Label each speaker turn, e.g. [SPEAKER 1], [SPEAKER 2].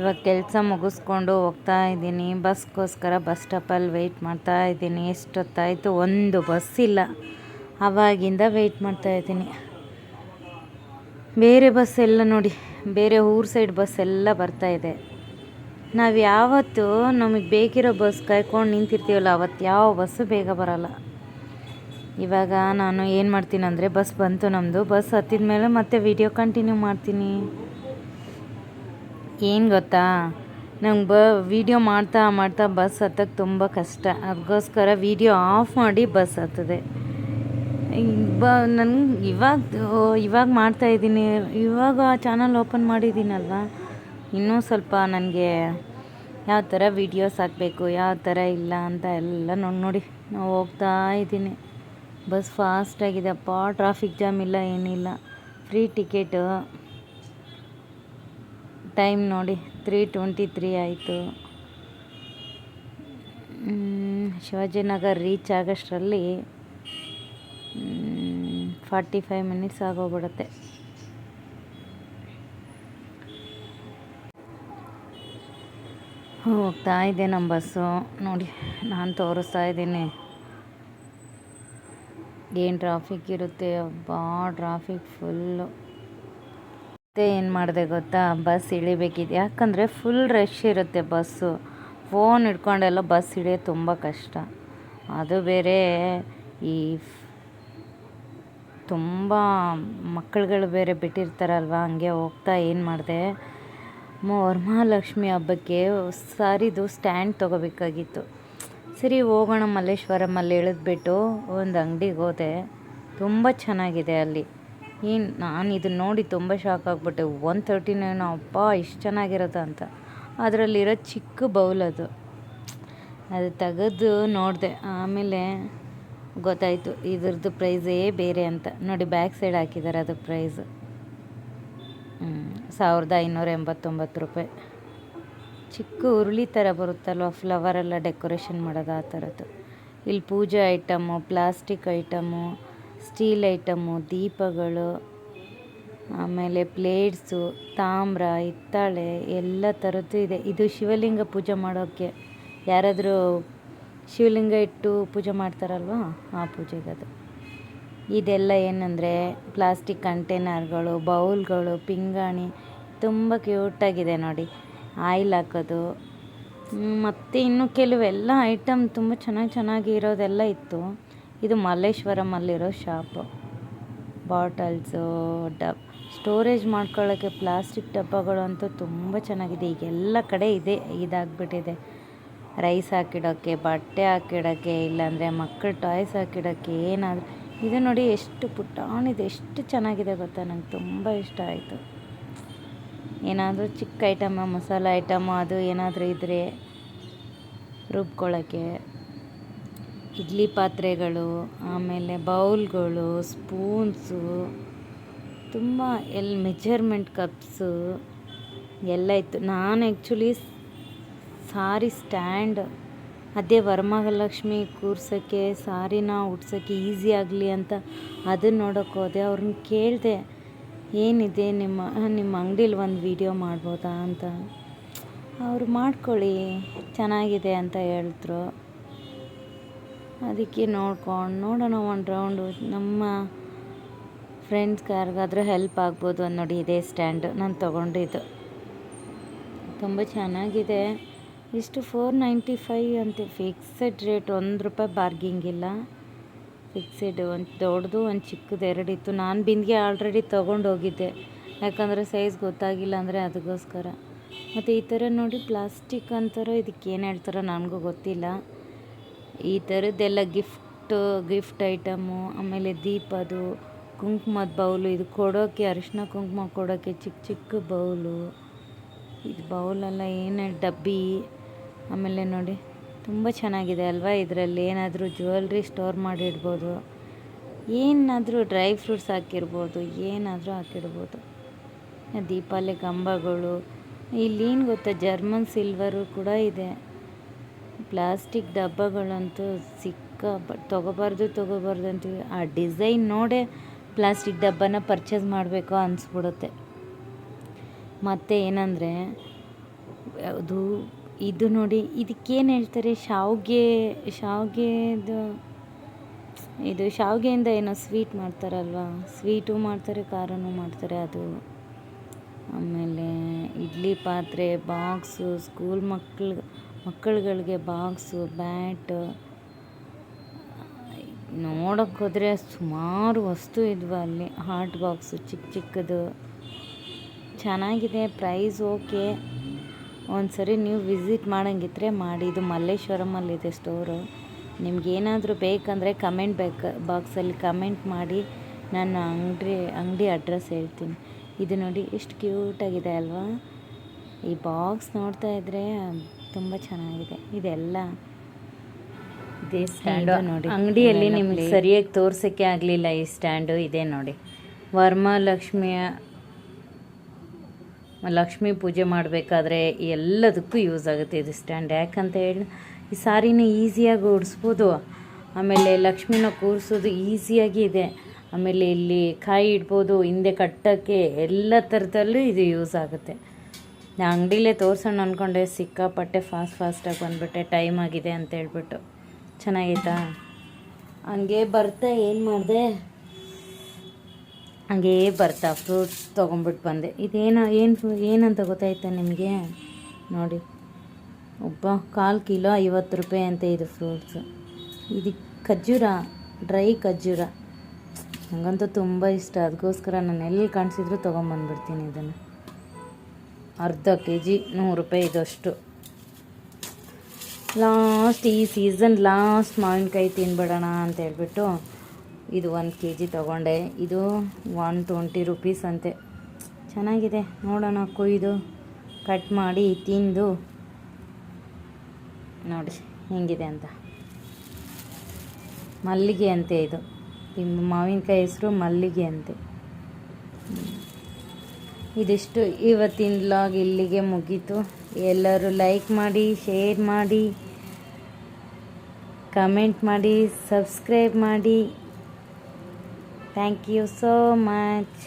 [SPEAKER 1] ಇವಾಗ ಕೆಲಸ ಮುಗಿಸ್ಕೊಂಡು ಹೋಗ್ತಾ ಇದ್ದೀನಿ. ಬಸ್ಗೋಸ್ಕರ ಬಸ್ ಸ್ಟಾಪಲ್ಲಿ ವೆಯ್ಟ್ ಮಾಡ್ತಾ ಇದ್ದೀನಿ. ಎಷ್ಟೊತ್ತಾಯಿತು? ಒಂದು ಬಸ್ ಇಲ್ಲ. ಆವಾಗಿಂದ ವೆಯ್ಟ್ ಮಾಡ್ತಾ ಇದ್ದೀನಿ. ಬೇರೆ ಬಸ್ ಎಲ್ಲ ನೋಡಿ, ಬೇರೆ ಊರು ಸೈಡ್ ಬಸ್ ಎಲ್ಲ ಬರ್ತಾ ಇದೆ. ನಾವು ಯಾವತ್ತು ನಮಗೆ ಬೇಕಿರೋ ಬಸ್ ಕಾಯ್ಕೊಂಡು ನಿಂತಿರ್ತೀವಲ್ಲ ಅವತ್ತು ಯಾವ ಬಸ್ಸು ಬೇಗ ಬರಲ್ಲ. ಇವಾಗ ನಾನು ಏನು ಮಾಡ್ತೀನಿ ಅಂದರೆ ಬಸ್ ಬಂತು ನಮ್ಮದು ಬಸ್ ಹತ್ತಿದ ಮೇಲೆ ಮತ್ತೆ ವಿಡಿಯೋ ಕಂಟಿನ್ಯೂ ಮಾಡ್ತೀನಿ. ಏನು ಗೊತ್ತಾ? ನಂಗೆ ಬ ವಿಡಿಯೋ ಮಾಡ್ತಾ ಮಾಡ್ತಾ ಬಸ್ ಹತ್ತಕ್ಕೆ ತುಂಬ ಕಷ್ಟ. ಅದಕ್ಕೋಸ್ಕರ ವೀಡಿಯೋ ಆಫ್ ಮಾಡಿ ಬಸ್ ಹತ್ತದೆ. ಬ ನನಗೆ ಇವಾಗ ಇವಾಗ ಮಾಡ್ತಾಯಿದ್ದೀನಿ ಇವಾಗ ಚಾನಲ್ ಓಪನ್ ಮಾಡಿದ್ದೀನಲ್ವ? ಇನ್ನೂ ಸ್ವಲ್ಪ ನನಗೆ ಯಾವ ಥರ ವೀಡಿಯೋಸ್ ಹಾಕಬೇಕು, ಯಾವ ಥರ ಇಲ್ಲ ಅಂತ ಎಲ್ಲ ನೋಡಿ ನೋಡಿ, ನಾವು ಹೋಗ್ತಾ ಇದ್ದೀನಿ. ಬಸ್ ಫಾಸ್ಟಾಗಿದೆ ಅಪ್ಪ. ಟ್ರಾಫಿಕ್ ಜಾಮ್ ಇಲ್ಲ, ಏನಿಲ್ಲ. ಫ್ರೀ ಟಿಕೆಟು ಟೈಮ್ ನೋಡಿ ತ್ರೀ ಟ್ವೆಂಟಿ ತ್ರೀ ಆಯಿತು ಶಿವಾಜಿನಗರ್ ರೀಚ್ ಆಗೋಷ್ಟರಲ್ಲಿ ಫಾರ್ಟಿ ಫೈವ್ ಮಿನಿಟ್ಸ್ ಆಗೋಗ್ಬಿಡುತ್ತೆ. ಹೋಗ್ತಾ ಇದೆ ನಮ್ಮ ಬಸ್ಸು ನೋಡಿ, ನಾನು ತೋರಿಸ್ತಾ ಇದ್ದೀನಿ. ಏನು ಟ್ರಾಫಿಕ್ ಇರುತ್ತೆ? ಅಬ್ಬಾ ಟ್ರಾಫಿಕ್ ಫುಲ್ಲು ಮತ್ತೆ ಏನು ಮಾಡಿದೆ ಗೊತ್ತಾ? ಬಸ್ ಇಳಿಬೇಕಿದೆ. ಯಾಕಂದರೆ ಫುಲ್ ರಶ್ ಇರುತ್ತೆ ಬಸ್ಸು. ಫೋನ್ ಹಿಡ್ಕೊಂಡೆಲ್ಲ ಬಸ್ ಇಳಿಯೋದು ತುಂಬ ಕಷ್ಟ. ಅದು ಬೇರೆ ಈ ತುಂಬ ಮಕ್ಕಳುಗಳು ಬೇರೆ ಬಿಟ್ಟಿರ್ತಾರಲ್ವ? ಹಂಗೆ ಹೋಗ್ತಾ ಏನು ಮಾಡಿದೆ? ವರಮಹಾಲಕ್ಷ್ಮಿ ಹಬ್ಬಕ್ಕೆ ಸಾರಿದು ಸ್ಟ್ಯಾಂಡ್ ತೊಗೋಬೇಕಾಗಿತ್ತು. ಸರಿ, ಹೋಗೋಣ ಮಲ್ಲೇಶ್ವರಮ್ಮಲ್ಲಿ ಇಳಿದ್ಬಿಟ್ಟು ಒಂದು ಅಂಗಡಿಗೆ ಹೋದೆ. ತುಂಬ ಚೆನ್ನಾಗಿದೆ ಅಲ್ಲಿ. ಏನು, ನಾನು ಇದನ್ನು ನೋಡಿ ತುಂಬ ಶಾಕ್ ಆಗಿಬಿಟ್ಟೆ. ಒನ್ ತರ್ಟಿ ನೈನ್ ಅಪ್ಪ, ಇಷ್ಟು ಚೆನ್ನಾಗಿರೋದು ಅಂತ. ಅದರಲ್ಲಿರೋ ಚಿಕ್ಕ ಬೌಲ್ ಅದು. ಅದು ತೆಗೆದು ನೋಡಿದೆ. ಆಮೇಲೆ ಗೊತ್ತಾಯಿತು, ಇದ್ರದ್ದು ಪ್ರೈಸೇ ಬೇರೆ ಅಂತ. ನೋಡಿ ಬ್ಯಾಕ್ ಸೈಡ್ ಹಾಕಿದ್ದಾರೆ ಅದು ಪ್ರೈಸ್ ಸಾವಿರದ ಐನೂರ ಎಂಬತ್ತೊಂಬತ್ತು ರೂಪಾಯಿ. ಚಿಕ್ಕ ಉರುಳಿ ಥರ ಬರುತ್ತಲ್ವ ಫ್ಲವರೆಲ್ಲ ಡೆಕೋರೇಷನ್ ಮಾಡೋದು ಆ ಥರದ್ದು ಇಲ್ಲಿ ಪೂಜೆ item plastic item steel item, ದೀಪಗಳು, ಆಮೇಲೆ ಪ್ಲೇಟ್ಸು, ತಾಮ್ರ, ಹಿತ್ತಾಳೆ ಎಲ್ಲ ಥರದ್ದು ಇದೆ. ಇದು ಶಿವಲಿಂಗ ಪೂಜೆ ಮಾಡೋಕ್ಕೆ. ಯಾರಾದರೂ ಶಿವಲಿಂಗ ಇಟ್ಟು ಪೂಜೆ ಮಾಡ್ತಾರಲ್ವ? ಆ ಪೂಜೆಗದು ಇದೆಲ್ಲ ಏನಂದರೆ ಪ್ಲಾಸ್ಟಿಕ್ ಕಂಟೈನರ್ಗಳು, ಬೌಲ್ಗಳು, ಪಿಂಗಾಣಿ ತುಂಬ ಕ್ಯೂಟಾಗಿದೆ ನೋಡಿ. ಆಯಿಲ್ ಹಾಕೋದು. ಮತ್ತು ಇನ್ನು ಕೆಲವೆಲ್ಲ ಐಟಮ್ ತುಂಬ ಚೆನ್ನಾಗಿ ಚೆನ್ನಾಗಿ ಇರೋದೆಲ್ಲ ಇತ್ತು. ಇದು ಮಲ್ಲೇಶ್ವರಮಲ್ಲಿರೋ ಶಾಪು. ಬಾಟಲ್ಸು ಡಬ್ ಸ್ಟೋರೇಜ್ ಮಾಡ್ಕೊಳ್ಳೋಕ್ಕೆ ಪ್ಲಾಸ್ಟಿಕ್ ಡಬ್ಬಗಳು ಅಂತೂ ತುಂಬ ಚೆನ್ನಾಗಿದೆ. ಈಗೆಲ್ಲ ಕಡೆ ಇದೆ, ಇದಾಗ್ಬಿಟ್ಟಿದೆ. ರೈಸ್ ಹಾಕಿಡೋಕ್ಕೆ ಬಟ್ಟೆ ಹಾಕಿಡೋಕ್ಕೆ ಇಲ್ಲಾಂದರೆ ಮಕ್ಕಳ ಟಾಯ್ಸ್ ಹಾಕಿಡೋಕ್ಕೆ ಏನಾದರೂ. ಇದು ನೋಡಿ ಎಷ್ಟು ಪುಟಾಣಿದೆ, ಎಷ್ಟು ಚೆನ್ನಾಗಿದೆ ಗೊತ್ತಾ ನಂಗೆ, ತುಂಬ ಇಷ್ಟ ಆಯಿತು. ಏನಾದರೂ ಚಿಕ್ಕ ಐಟಮ್, ಮಸಾಲೆ ಐಟಮ್, ಅದು ಏನಾದರೂ ಇದ್ದರೆ ರುಬ್ಕೊಳ್ಳೋಕ್ಕೆ ಇಡ್ಲಿ ಪಾತ್ರೆಗಳು, ಆಮೇಲೆ ಬೌಲ್ಗಳು, ಸ್ಪೂನ್ಸು, ತುಂಬ ಎಲ್ಲಿ ಮೆಜರ್ಮೆಂಟ್ ಕಪ್ಸು, ಎಲ್ಲ ಇತ್ತು. ನಾನು ಆ್ಯಕ್ಚುಲಿ ಸಾರಿ ಸ್ಟ್ಯಾಂಡ್, ಅದೇ ವರಮಹಾಲಕ್ಷ್ಮಿ ಕೂರ್ಸೋಕ್ಕೆ, ಸಾರಿನ ಉಡ್ಸೋಕ್ಕೆ ಈಸಿ ಆಗಲಿ ಅಂತ ಅದನ್ನ ನೋಡೋಕೆ ಹೋದೆ. ಅವ್ರನ್ನ ಕೇಳಿದೆ, ಏನಿದೆ ನಿಮ್ಮ ನಿಮ್ಮ ಅಂಗಡೀಲಿ ಒಂದು ವೀಡಿಯೋ ಮಾಡ್ಬೋದಾ? ಅಂತ. ಅವರು ಮಾಡ್ಕೊಳ್ಳಿ, ಚೆನ್ನಾಗಿದೆ ಅಂತ ಹೇಳಿದ್ರು. ಅದಕ್ಕೆ ನೋಡ್ಕೊಂಡು, ನೋಡೋಣ ಒಂದು ರೌಂಡು ನಮ್ಮ ಫ್ರೆಂಡ್ಸ್ ಯಾರಿಗಾದ್ರೂ ಹೆಲ್ಪ್ ಆಗ್ಬೋದು ಅಂತ ನೋಡಿ ಇದೇ ಸ್ಟ್ಯಾಂಡು ನಾನು ತೊಗೊಂಡಿದ್ದು. ತುಂಬ ಚೆನ್ನಾಗಿದೆ. ಇಷ್ಟು ಫೋರ್ ನೈಂಟಿ ಫೈವ್ ಅಂತೆ. ಫಿಕ್ಸೆಡ್ ರೇಟ್ ಒಂದು ರೂಪಾಯಿ ಬಾರ್ಗಿಂಗ್ ಇಲ್ಲ. ಫಿಕ್ಸೆಡ್ ಒಂದು, ದೊಡ್ಡದು ಒಂದು ಚಿಕ್ಕದು ಎರಡಿತ್ತು. ನಾನು ಬಿಂದಿಗೆ ಆಲ್ರೆಡಿ ತೊಗೊಂಡು ಹೋಗಿದ್ದೆ. ಯಾಕಂದರೆ ಸೈಜ್ ಗೊತ್ತಾಗಿಲ್ಲ ಅಂದರೆ ಅದಕ್ಕೋಸ್ಕರ ಮತ್ತು ಈ ಥರ ನೋಡಿ ಪ್ಲಾಸ್ಟಿಕ್ ಅಂತಾರೋ ಇದಕ್ಕೆ ಏನು ಹೇಳ್ತಾರೋ ನನಗೂ ಗೊತ್ತಿಲ್ಲ. ಈ ಥರದ್ದೆಲ್ಲ ಗಿಫ್ಟ್ ಗಿಫ್ಟ್ ಐಟಮು, ಆಮೇಲೆ ದೀಪದು, ಕುಂಕುಮದ ಬೌಲು, ಇದು ಕೊಡೋಕ್ಕೆ ಅರಿಶಿನ ಕುಂಕುಮ ಕೊಡೋಕ್ಕೆ ಚಿಕ್ಕ ಚಿಕ್ಕ ಬೌಲು. ಇದು ಬೌಲೆಲ್ಲ ಏನು ಡಬ್ಬಿ. ಆಮೇಲೆ ನೋಡಿ, ತುಂಬ ಚೆನ್ನಾಗಿದೆ ಅಲ್ವಾ ಇದರಲ್ಲಿ? ಏನಾದರೂ ಜ್ಯುವೆಲ್ರಿ ಸ್ಟೋರ್ ಮಾಡಿ ಇಡ್ಬೋದು ಏನಾದರೂ ಡ್ರೈ ಫ್ರೂಟ್ಸ್ ಹಾಕಿರ್ಬೋದು, ಏನಾದರೂ ಹಾಕಿಡ್ಬೋದು. ದೀಪಾವಳಿ ಕಂಬಗಳು. ಇಲ್ಲೇನು ಗೊತ್ತಾ, ಜರ್ಮನ್ ಸಿಲ್ವರು ಕೂಡ ಇದೆ. ಪ್ಲಾಸ್ಟಿಕ್ ಡಬ್ಬಗಳಂತೂ ಸಿಕ್ಕ ತೊಗೋಬಾರ್ದು ತೊಗೋಬಾರ್ದು ಅಂತೀವಿ. ಆ ಡಿಸೈನ್ ನೋಡೇ ಪ್ಲಾಸ್ಟಿಕ್ ಡಬ್ಬನ ಪರ್ಚೇಸ್ ಮಾಡಬೇಕು ಅನಿಸ್ಬಿಡುತ್ತೆ. ಮತ್ತು ಏನಂದರೆ ಅದು ಇದು ನೋಡಿ, ಇದಕ್ಕೇನು ಹೇಳ್ತಾರೆ? ಶಾವಿಗೆ, ಶಾವಿಗೆದು, ಇದು ಶಾವಿಗೆಯಿಂದ ಏನೋ ಸ್ವೀಟ್ ಮಾಡ್ತಾರಲ್ವಾ? ಸ್ವೀಟು ಮಾಡ್ತಾರೆ, ಖಾರನೂ ಮಾಡ್ತಾರೆ, ಅದು. ಆಮೇಲೆ ಇಡ್ಲಿ ಪಾತ್ರೆ, ಬಾಕ್ಸು, ಸ್ಕೂಲ್ ಮಕ್ಳು ಮಕ್ಕಳುಗಳಿಗೆ ಬಾಕ್ಸು, ಬ್ಯಾಟ್ ನೋಡೋಕ್ಕೆ ಹೋದರೆ ಸುಮಾರು ವಸ್ತು ಇದ್ವು ಅಲ್ಲಿ. ಹಾಟ್ ಬಾಕ್ಸು ಚಿಕ್ಕ ಚಿಕ್ಕದು. ಚೆನ್ನಾಗಿದೆ, ಪ್ರೈಸ್ ಓಕೆ. ಒಂದು ಸರಿ ನೀವು ವಿಸಿಟ್ ಮಾಡಂಗಿದ್ರೆ ಮಾಡಿ. ಇದು ಮಲ್ಲೇಶ್ವರಮಲ್ಲಿದೆ ಸ್ಟೋರು. ನಿಮ್ಗೇನಾದರೂ ಬೇಕಂದರೆ ಕಮೆಂಟ್ ಬೇಕು, ಬಾಕ್ಸಲ್ಲಿ ಕಮೆಂಟ್ ಮಾಡಿ ನನ್ನ ಅಂಗಡಿ ಅಂಗಡಿ ಅಡ್ರೆಸ್ ಹೇಳ್ತೀನಿ. ಇದು ನೋಡಿ ಎಷ್ಟು ಕ್ಯೂಟಾಗಿದೆ ಅಲ್ವಾ? ಈ ಬಾಕ್ಸ್ ನೋಡ್ತಾ ಇದ್ದರೆ ತುಂಬ ಚೆನ್ನಾಗಿದೆ. ಇದೆಲ್ಲ ಇದೇ ಸ್ಟ್ಯಾಂಡು ನೋಡಿ. ಅಂಗಡಿಯಲ್ಲಿ ನಿಮ್ಗೆ ಸರಿಯಾಗಿ ತೋರ್ಸೋಕ್ಕೆ ಆಗಲಿಲ್ಲ ಈ ಸ್ಟ್ಯಾಂಡು ಇದೆ ನೋಡಿ. ವರ್ಮಲಕ್ಷ್ಮಿಯ ಲಕ್ಷ್ಮಿ ಪೂಜೆ ಮಾಡಬೇಕಾದ್ರೆ ಎಲ್ಲದಕ್ಕೂ ಯೂಸ್ ಆಗುತ್ತೆ ಇದು ಸ್ಟ್ಯಾಂಡ್ ಯಾಕಂತ ಹೇಳಿ ಈ ಸಾರಿನ ಈಸಿಯಾಗಿ ಓಡಿಸ್ಬೋದು. ಆಮೇಲೆ ಲಕ್ಷ್ಮಿನ ಕೂರಿಸೋದು ಈಸಿಯಾಗಿ ಇದೆ. ಆಮೇಲೆ ಇಲ್ಲಿ ಕಾಯಿ ಇಡ್ಬೋದು ಹಿಂದೆ ಕಟ್ಟೋಕ್ಕೆ ಎಲ್ಲ ಥರದಲ್ಲೂ ಇದು ಯೂಸ್ ಆಗುತ್ತೆ. ನಾ ಅಂಗಡಿಲೇ ತೋರ್ಸೋಣ ಅಂದ್ಕೊಂಡೆ ಸಿಕ್ಕಾಪಟ್ಟೆ ಫಾಸ್ಟ್ ಫಾಸ್ಟಾಗಿ ಬಂದುಬಿಟ್ಟೆ ಟೈಮ್ ಆಗಿದೆ ಅಂತ ಹೇಳ್ಬಿಟ್ಟು. ಚೆನ್ನಾಗೈತಾ? ಹಂಗೆ ಬರ್ತಾ, ಏನು ಮಾಡಿದೆ? ಹಂಗೇ ಬರ್ತಾ ಫ್ರೂಟ್ಸ್ ತೊಗೊಂಬಿಟ್ಟು ಬಂದೆ. ಇದೇನು, ಏನು ಏನಂತ ಗೊತ್ತಾಯ್ತಾ ನಿಮಗೆ? ನೋಡಿ. ಒಬ್ಬ ಕಾಲು ಕಿಲೋ ಐವತ್ತು ರೂಪಾಯಿ ಅಂತ ಇದು ಫ್ರೂಟ್ಸು ಇದು ಖರ್ಜೂರ ಡ್ರೈ ಖರ್ಜೂರ. ನನಗಂತೂ ತುಂಬ ಇಷ್ಟ. ಅದಕ್ಕೋಸ್ಕರ ನಾನು ಎಲ್ಲಿ ಕಾಣಿಸಿದ್ರು ತೊಗೊಂಬಂದ್ಬಿಡ್ತೀನಿ ಇದನ್ನು. ಅರ್ಧ ಕೆ ಜಿ ನೂರು ರೂಪಾಯಿ ಇದಷ್ಟು. ಲಾಸ್ಟ್ ಈ ಸೀಸನ್ ಲಾಸ್ಟ್ ಮಾವಿನಕಾಯಿ ತಿನ್ಬಿಡೋಣ ಅಂತ ಹೇಳ್ಬಿಟ್ಟು ಇದು ಒಂದು ಕೆ ಜಿ ತೊಗೊಂಡೆ. ಇದು ಒನ್ ಟ್ವೆಂಟಿ ರುಪೀಸ್ ಅಂತೆ. ಚೆನ್ನಾಗಿದೆ, ನೋಡೋಣ ಕೊಯ್ದು ಕಟ್ ಮಾಡಿ ತಿಂದು. ನೋಡಿ, ಹೆಂಗಿದೆ ಅಂತ. ಮಲ್ಲಿಗೆ ಅಂತೆ ಇದು. ಈ ಮಾವಿನಕಾಯಿ ಹೆಸರು ಮಲ್ಲಿಗೆ ಅಂತೆ. ಇದಿಷ್ಟು ಇವತ್ತಿನ ಲಾಗ್ ಇಲ್ಲಿಗೆ ಮುಗೀತು. ಎಲ್ಲರೂ ಲೈಕ್ ಮಾಡಿ ಶೇರ್ ಮಾಡಿ ಕಮೆಂಟ್ ಮಾಡಿ ಸಬ್ಸ್ಕ್ರೈಬ್ ಮಾಡಿ. Thank you so much